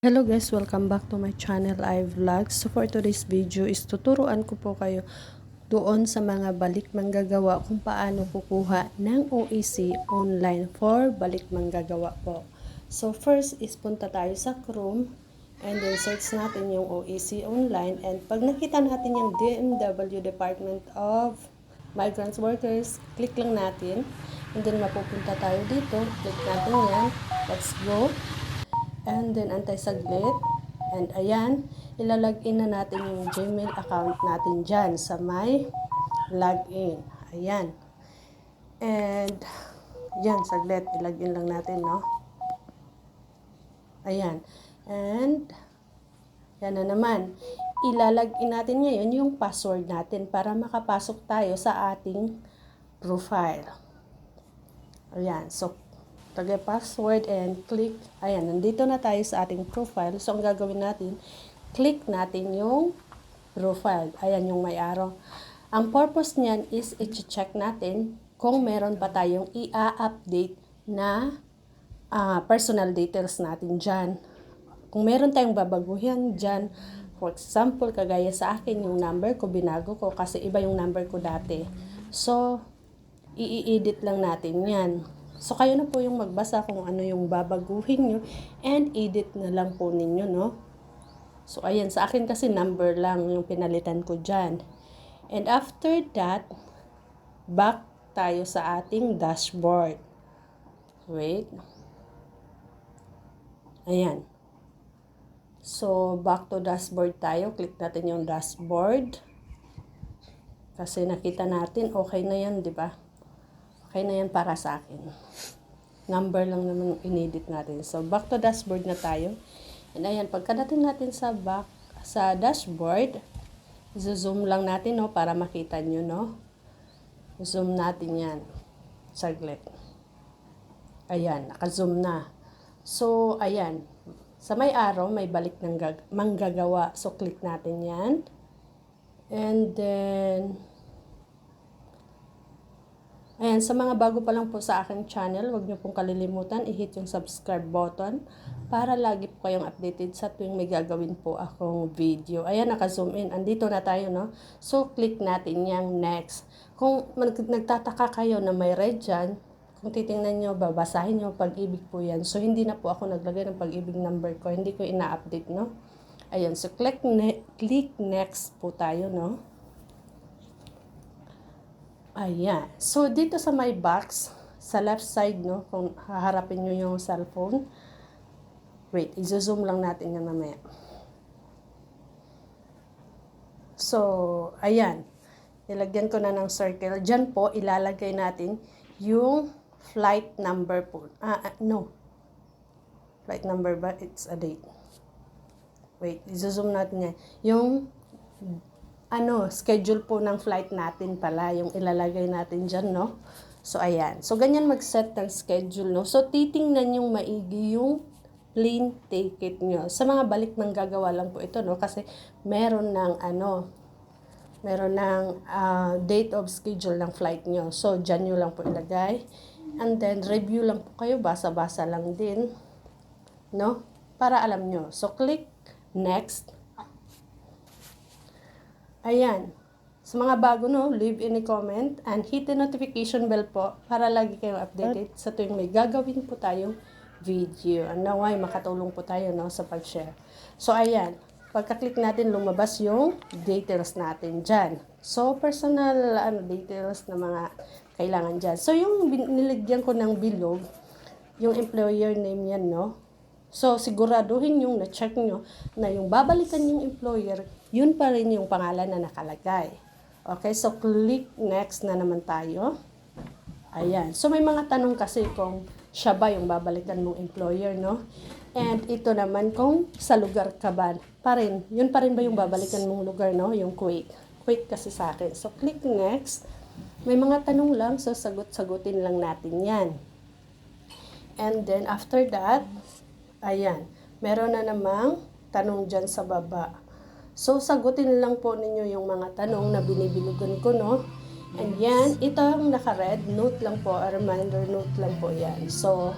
Hello guys, welcome back to my channel iVlogs. So for today's video is tuturuan ko po kayo doon sa mga balik manggagawa kung paano kukuha ng OEC online for balik manggagawa po. So first is punta tayo sa Chrome and then search natin yung OEC online and pag nakita natin yung DMW Department of Migrants Workers, click lang natin and then mapupunta tayo dito. Click natin yan. Let's go. And then, antay saglit. And ayan, ilalagin na natin yung Gmail account natin dyan sa may login. Ayan. And, yan, saglit. Ilagin lang natin, no? Ayan. And, yan na naman. Ilalagin natin ngayon yung password natin para makapasok tayo sa ating profile. Ayan. So, tagay password and click. Ayan, nandito na tayo sa ating profile. So, ang gagawin natin, click natin yung profile. Ayan yung may arrow. Ang purpose niyan is i-check natin kung meron pa tayong i-update na uh, personal details natin dyan. Kung meron tayong babaguhin dyan, for example, kagaya sa akin, yung number ko, binago ko kasi iba yung number ko dati. So, i-edit lang natin yan. So, kayo na po yung magbasa kung ano yung babaguhin nyo and edit na lang po ninyo, no? So, ayan, sa akin kasi number lang yung pinalitan ko dyan. And after that, back tayo sa ating dashboard. Wait. Ayan. So, back to dashboard tayo. Click natin yung dashboard. Kasi nakita natin, okay na yan, di ba? Okay na yan para sa akin. Number lang naman inedit natin. So, back to dashboard na tayo. And ayan, pagkadating natin sa back, sa dashboard, zoom lang natin, no, para makita nyo, no. Zoom natin yan. Saglit. Ayan, naka-zoom na. So, ayan. Sa may arrow, may balik ng manggagawa. So, click natin yan. And then, Ayan, sa mga bago pa lang po sa aking channel, huwag niyo pong kalilimutan i-hit yung subscribe button para lagi po kayong updated sa tuwing may gagawin po akong video. Ayan, naka-zoom in. Andito na tayo, no? So, click natin yung next. Kung nagtataka kayo na may red dyan, kung titingnan nyo, babasahin nyo, pag-ibig po yan. So, hindi na po ako naglagay ng pag-ibig number ko. Hindi ko ina-update, no? Ayan, so click, ne click next po tayo, no? Ayan. So, dito sa my box, sa left side, no, kung haharapin nyo yung cellphone, wait, i-zoom lang natin yan mamaya. So, ayan. Nilagyan ko na ng circle. Diyan po, ilalagay natin yung flight number po. Ah, ah no. Flight number ba? It's a date. Wait, i-zoom natin yan. Yung ano, schedule po ng flight natin pala, yung ilalagay natin dyan, no? So, ayan. So, ganyan mag-set ng schedule, no? So, titingnan yung maigi yung plane ticket nyo. Sa mga balik manggagawa lang po ito, no? Kasi meron ng, ano, meron ng uh, date of schedule ng flight nyo. So, dyan nyo lang po ilagay. And then, review lang po kayo. Basa-basa lang din. No? Para alam nyo. So, click next. Ayan. Sa mga bago no, leave in a comment and hit the notification bell po para lagi kayong updated sa tuwing may gagawin po tayong video. And naway makatulong po tayo no, sa pag-share. So ayan, pagka-click natin lumabas yung details natin dyan. So personal ano, details na mga kailangan dyan. So yung nilagyan ko ng bilog, yung employer name yan no, So, siguraduhin yung na-check nyo na yung babalikan yung employer, yun pa rin yung pangalan na nakalagay. Okay, so click next na naman tayo. Ayan. So, may mga tanong kasi kung siya ba yung babalikan mong employer, no? And ito naman kung sa lugar ka ba pa rin. Yun pa rin ba yung babalikan mong lugar, no? Yung Kuwait. Kuwait kasi sa akin. So, click next. May mga tanong lang, so sagot-sagutin lang natin yan. And then, after that, Ayan. Meron na namang tanong dyan sa baba. So, sagutin lang po ninyo yung mga tanong na binibilugan ko, no? And yan, ito ang naka-red, note lang po, a reminder note lang po yan. So,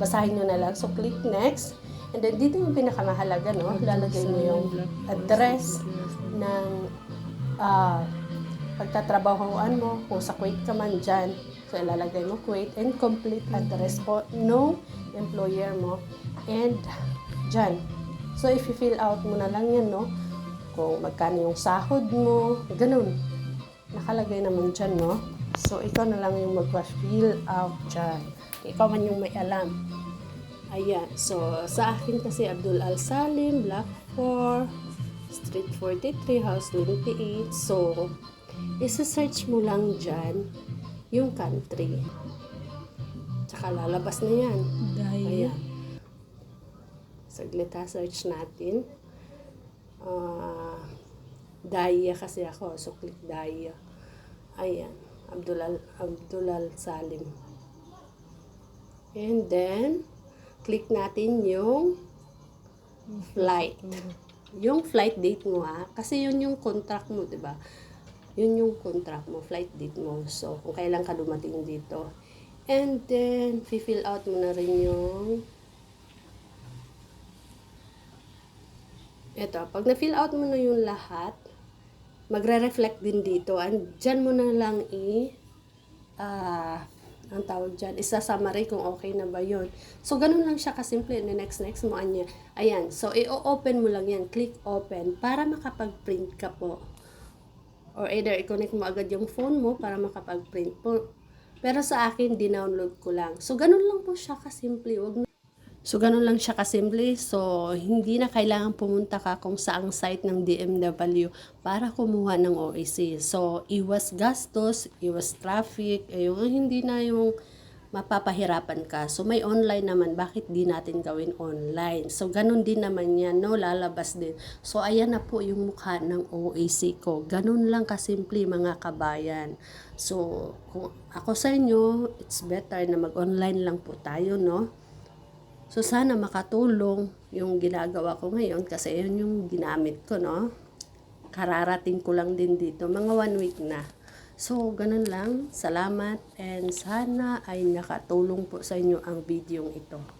basahin nyo na lang. So, click next. And then, dito yung pinakamahalaga, no? Lalagay mo yung address ng ah pagtatrabahoan mo. Kung sa Kuwait ka man dyan, so ilalagay mo Kuwait and complete address po no employer mo. And dyan. So, if you fill out mo na lang yan, no? Kung magkano yung sahod mo, ganun. Nakalagay naman dyan, no? So, ikaw na lang yung magpa-fill out dyan. Ikaw man yung may alam. Ayan. So, sa akin kasi Abdul Al Salim, Block 4, Street 43, House 28. So, isa-search mo lang dyan yung country. Tsaka lalabas na yan. Dahil Ayan. Saglit ha, search natin. Ah, Daya kasi ako, so click Daya. Ayan, Abdulal, Abdulal Salim. And then, click natin yung flight. Yung flight date mo ha, kasi yun yung contract mo, di ba? Yun yung contract mo, flight date mo. So, kung kailan ka dumating dito. And then, fill out mo na rin yung Ito, pag na-fill out mo na yung lahat, magre-reflect din dito. And dyan mo na lang i, ah, ang tawag dyan, isa-summary kung okay na ba yun. So, ganun lang siya kasimple. And next, next mo, anya. Ayan. So, i-open mo lang yan. Click open para makapag-print ka po. Or either, i-connect mo agad yung phone mo para makapag-print po. Pero sa akin, dinownload ko lang. So, ganun lang po siya kasimple. Wag na So, ganun lang siya kasimple. So, hindi na kailangan pumunta ka kung saang site ng DMW para kumuha ng OAC. So, iwas gastos, iwas traffic, ayun, hindi na yung mapapahirapan ka. So, may online naman. Bakit di natin gawin online? So, ganun din naman yan, no? Lalabas din. So, ayan na po yung mukha ng OAC ko. Ganun lang kasimple, mga kabayan. So, kung ako sa inyo, it's better na mag-online lang po tayo, no? So, sana makatulong yung ginagawa ko ngayon kasi yun yung ginamit ko, no? Kararating ko lang din dito. Mga one week na. So, ganun lang. Salamat and sana ay nakatulong po sa inyo ang video ito.